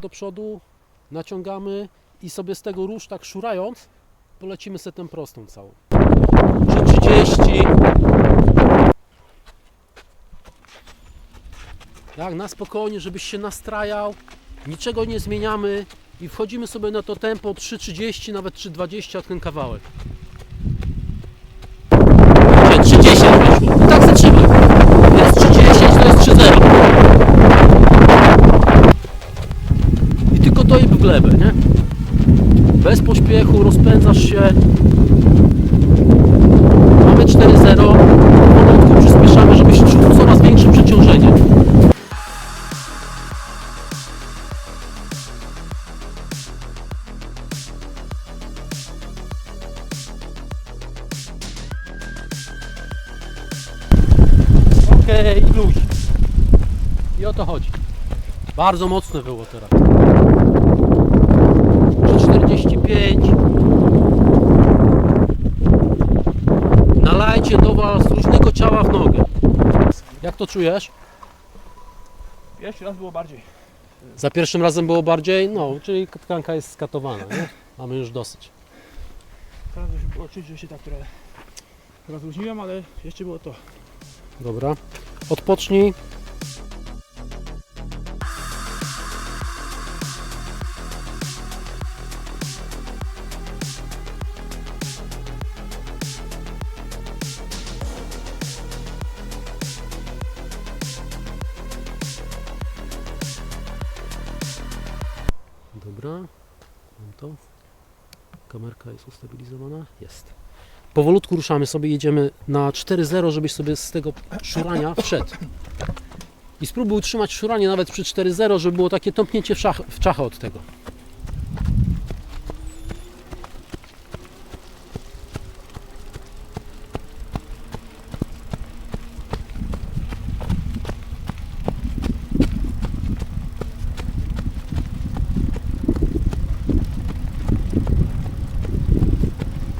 do przodu, naciągamy i sobie z tego róż tak szurając, polecimy setem prostą całą. Przy 30. Tak, na spokojnie, żebyś się nastrajał, niczego nie zmieniamy i wchodzimy sobie na to tempo 3.30, nawet 3.20 ten kawałek. Gdzie 30 weszło. I tak zatrzymaj. Jest 3.10, to jest 3.0. I tylko to i w glebę, nie? Bez pośpiechu, rozpędzasz się. Mamy 4.0. Powolutku przyspieszamy, żebyś czuł coraz większe przeciążenie. Okej, luź. I o to chodzi. Bardzo mocne było teraz. Przy 45. Nalajcie do Was różnego ciała w nogę. Jak to czujesz? Pierwszy raz było bardziej. Za pierwszym razem było bardziej, no, czyli tkanka jest skatowana, nie? Mamy już dosyć. Teraz już było czuć, że się tak trochę rozluźniłem, ale jeszcze było to. Dobra. Odpocznij. Dobra. Mam to. Kamerka jest ustabilizowana? Jest. Powolutku ruszamy sobie, jedziemy na 4.0, żebyś sobie z tego szurania wszedł. I spróbuj utrzymać szuranie nawet przy 4.0, żeby było takie tąpnięcie w, szach, w czachę od tego.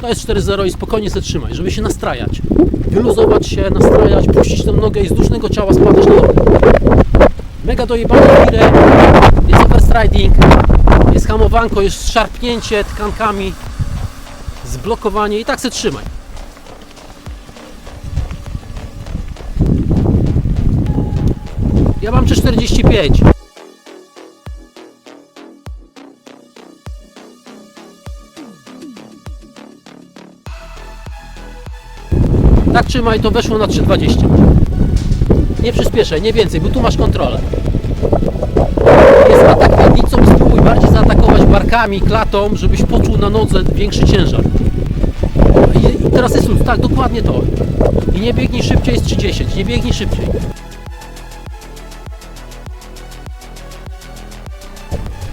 To jest 4.0 i spokojnie se trzymaj, żeby się nastrajać. Wyluzować się, nastrajać, puścić tę nogę i z różnego ciała spadać na dół. Mega dojebane gire, jest overstriding, jest hamowanko, jest szarpnięcie tkankami, zblokowanie i tak se trzymaj. Ja mam 345. Tak trzymaj, to weszło na 3,20. Nie przyspieszaj, nie więcej, bo tu masz kontrolę. Jest atak miednicą spróbuj bardziej zaatakować barkami, klatą, żebyś poczuł na nodze większy ciężar. I teraz jest luz, tak, dokładnie to. I nie biegnij szybciej, jest 30, nie biegnij szybciej.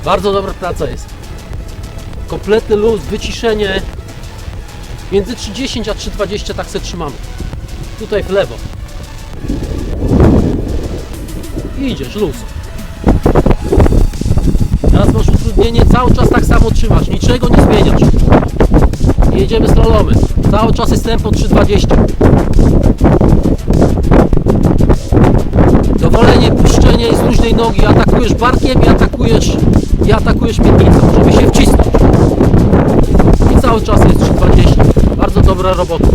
Bardzo dobra praca jest. Kompletny luz, wyciszenie. Między 30 a 3,20 tak se trzymamy. Tutaj w lewo. I idziesz, luz. Teraz masz utrudnienie, cały czas tak samo trzymasz, niczego nie zmieniasz. I jedziemy slalomem. Cały czas jest tempo 3,20. Dowolenie, puszczenie i z luźnej nogi. Atakujesz barkiem i atakujesz, i atakujesz miednicą, żeby się wcisnąć. I cały czas jest 3,20. Bardzo dobra robota.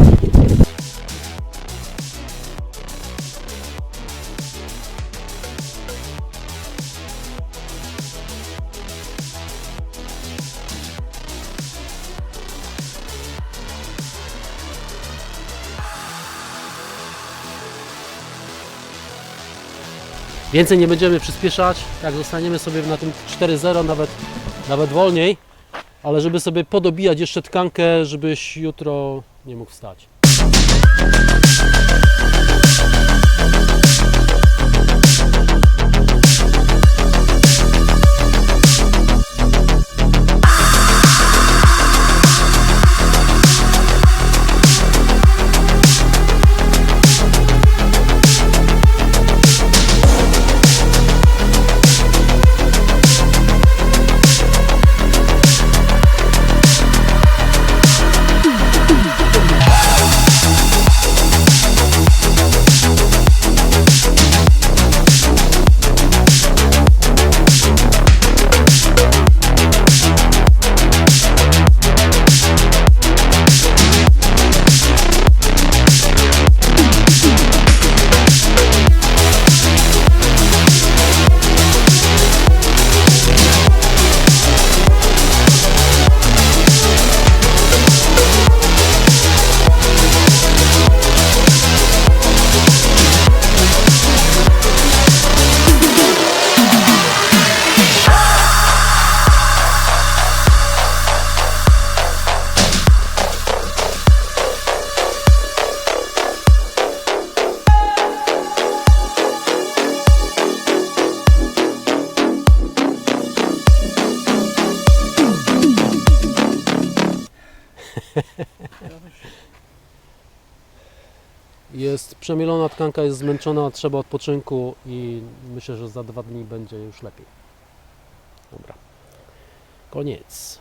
Więcej nie będziemy przyspieszać, tak zostaniemy sobie na tym 4.0, nawet, nawet wolniej, ale żeby sobie podobijać jeszcze tkankę, żebyś jutro nie mógł wstać. Jest przemielona tkanka, jest zmęczona, trzeba odpoczynku i myślę, że za dwa dni będzie już lepiej. Dobra. Koniec.